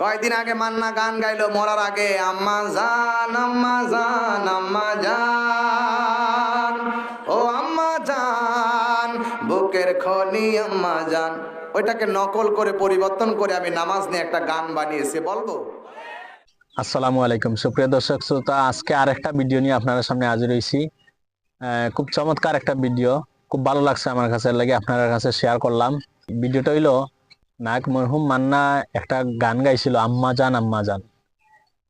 কয়দিন আগে মান্না গান গাইলো, মরার আগে, আম্মা জান আম্মা জান আম্মা জান, ও আম্মা জান, বুকের খনি, আম্মা জান। ওইটাকে নকল করে পরিবর্তন করে আমি নামাজ নিয়ে একটা গান বানিয়েছি, বলব? আসসালামু আলাইকুম। সুপ্রিয় দর্শক, শ্রোতা, আজকে আরেকটা ভিডিও নিয়ে আপনাদের সামনে হাজির হয়েছি খুব চমৎকার একটা ভিডিও, খুব ভালো লাগছে আমার কাছে লাগে আপনার কাছে শেয়ার করলাম। ভিডিওটা হইল নায়ক মরহুম মান্না একটা গান গাইছিল, আম্মা জান আম্মা জান।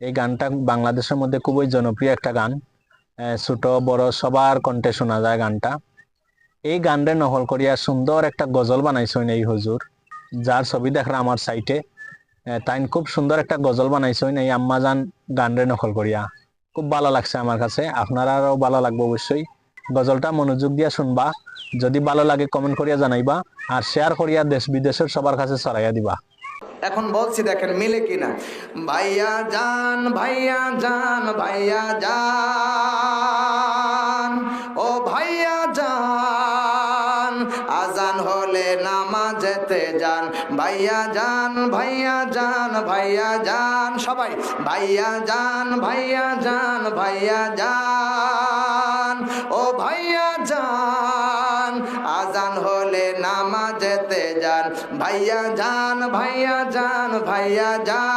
এই গানটা বাংলাদেশের মধ্যে খুবই জনপ্রিয় একটা গান। ছোট, বড়, সবার কণ্ঠে শোনা যায় গানটা। এই গানটা নকল করিয়া সুন্দর একটা গজল বানাইছেন এই হুজুর, যার ছবি দেখরা আমার সাইটে। তাই খুব সুন্দর একটা গজল বানাইছেন এই আম্মাজান গানরে নকল করিয়া। খুব ভালো লাগছে আমার কাছে, আপনারাও ভালো লাগবে অবশ্যই। গজলটা মনোযোগ দিয়া শুনবা। যদি ভালো লাগে কমেন্ট করিয়া জানাইবা। আর শেয়ার করিয়া দেশ বিদেশের সবার কাছে ছড়াইয়া দিবা। এখন বলছি দেখেন, মিলে কিনা? ভাইয়া জান ভাইয়া জান ভাইয়া জান ও ভাইয়া জান আজান হলে নামাজেতে যান। ভাইয়া জান ভাইয়া জান ভাইয়া জান সবাই, ভাইয়া জান ভাইয়া জান ভাইয়া জান ও ভাইয়া জান, আজান হলে নামাজেতে যান। ভাইয়া জান ভাইয়া জান ভাইয়া জান।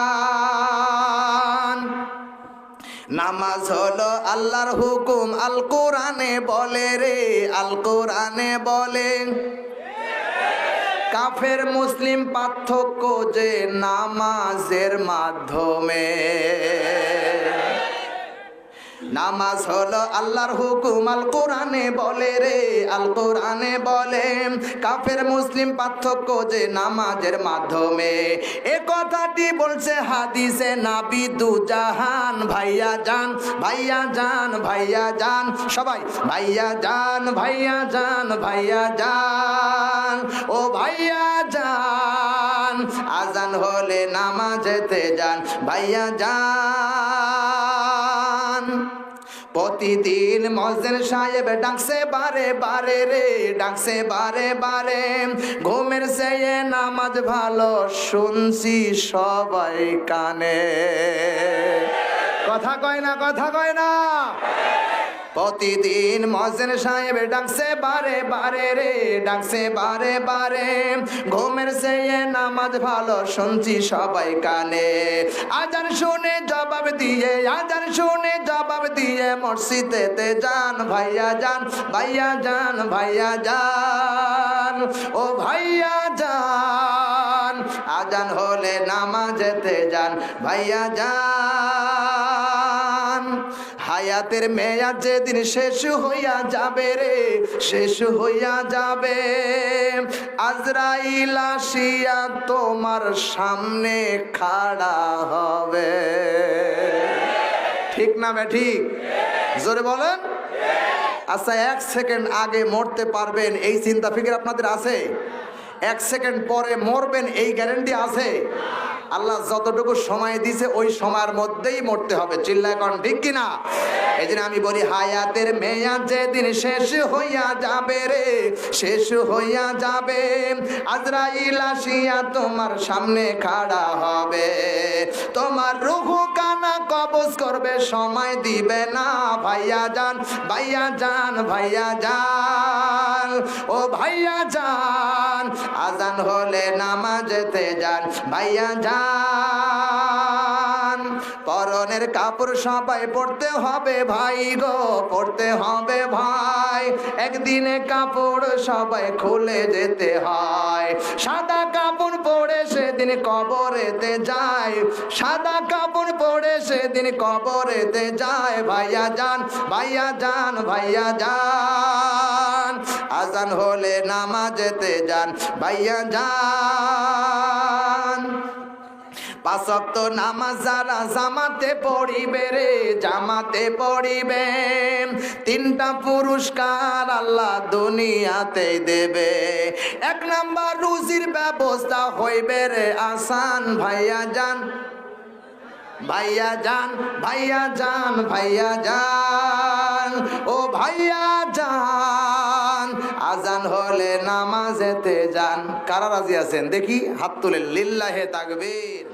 নামাজ হলো আল্লাহর হুকুম, আল কোরআনে বলে রে, আল কোরআনে বলে। কাফের, মুসলিম পার্থক্য যে নামাজের মাধ্যমে। নামাজ হলো আল্লাহর হুকুম, আল কোরআনে বলে রে, আল কোরআনে বলে। কাফের, মুসলিম পার্থক্য যে নামাজের মাধ্যমে। এ কথাটি বলছে হাদিসে নাবি দু জাহান, ভাইয়া জান ভাইয়া জান ভাইয়া জান সবাই, ভাইয়া জান ভাইয়া জান ভাইয়া জান ও ভাইয়া জান আজান হলে নামাজেতে যান, ভাইয়া জান প্রতিদিন মসজিদ সাহেব ডাকছে, বারে বারে রে। ডাকছে, বারে বারে। ঘুমের সেয়ে নামাজ ভালো শুনছি সবাই কানে। কথা কয় না, কথা কয় না। প্রতিদিন মসজিদ সাহেব ডাকছে, বারে বারে রে। ডাকছে, বারে বারে। ঘুমের সেয়ে নামাজ ভালো শুনছি সবাই কানে। আজান শুনে জবাব দিয়ে, আজান শুনে জবাব দিয়ে মসজিদেতে যান, ভাইয়া যান ভাইয়া যান ভাইয়া যান। ও ভাইয়া যান, আজান হলে নামাজেতে যান, ভাইয়া যান। হায়াতের মেয়াদ যেদিন শেষ হইয়া যাবে রে, শেষ হইয়া যাবে। আজরাইল আসিয়া তোমার সামনে খাড়া হবে। ঠিক না ঠিক? জোরে বলেন। আচ্ছা এক সেকেন্ড আগে মরতে পারবেন, এই চিন্তা ফিকির আপনাদের আছে? এক সেকেন্ড পরে মরবেন, এই গ্যারেন্টি আছে? আল্লাহ যতটুকু সময় দিছে, ওই সময়ের মধ্যেই মরতে হবে। চিল্লা এখন, ঠিক কিনা এই জন্য আমি বলি, হায়াতের মেয়াদ যেদিন শেষ হইয়া যাবে রে, শেষ হইয়া যাবে। আজরাইল আসিয়া তোমার সামনে খাড়া হবে। তোমার রুহু কানা করবে, সময় দিবে না। ভাইয়া যান ভাইয়া যান ভাইয়া যান। ও ভাইয়া যান, আজান হলে নামাজেতে যান। ভাইয়া যান, পরনের কাপড় সবাই পড়তে হবে ভাই গো পড়তে হবে ভাই। একদিনে কাপড় সবাই খুলে যেতে হয়। সাদা কাপড় সেদিন কবরেতে যায় সাদা কাপড় পরে সেদিন কবরেতে যায় ভাইয়া যান ভাইয়া যান ভাইয়া যান। আজান হলে নামাজেতে যান, ভাইয়া যান। পাঁচক্ত নামাজ জামাতে পড়িবে রে, জামাতে পড়িবে। তিনটা পুরস্কার আল্লাহ দুনিয়াতে দেবে। এক নাম্বার রুজির ব্যবস্থা হইবে রে, আসান ভাইয়া যান ভাইয়া যান ভাইয়া যান ভাইয়া যান। ও ভাইয়া যান, আজান হলে নামাজেতে যান। কারা রাজি আছেন? দেখি, হাত তুলে লিল্লাহে তাকবীর।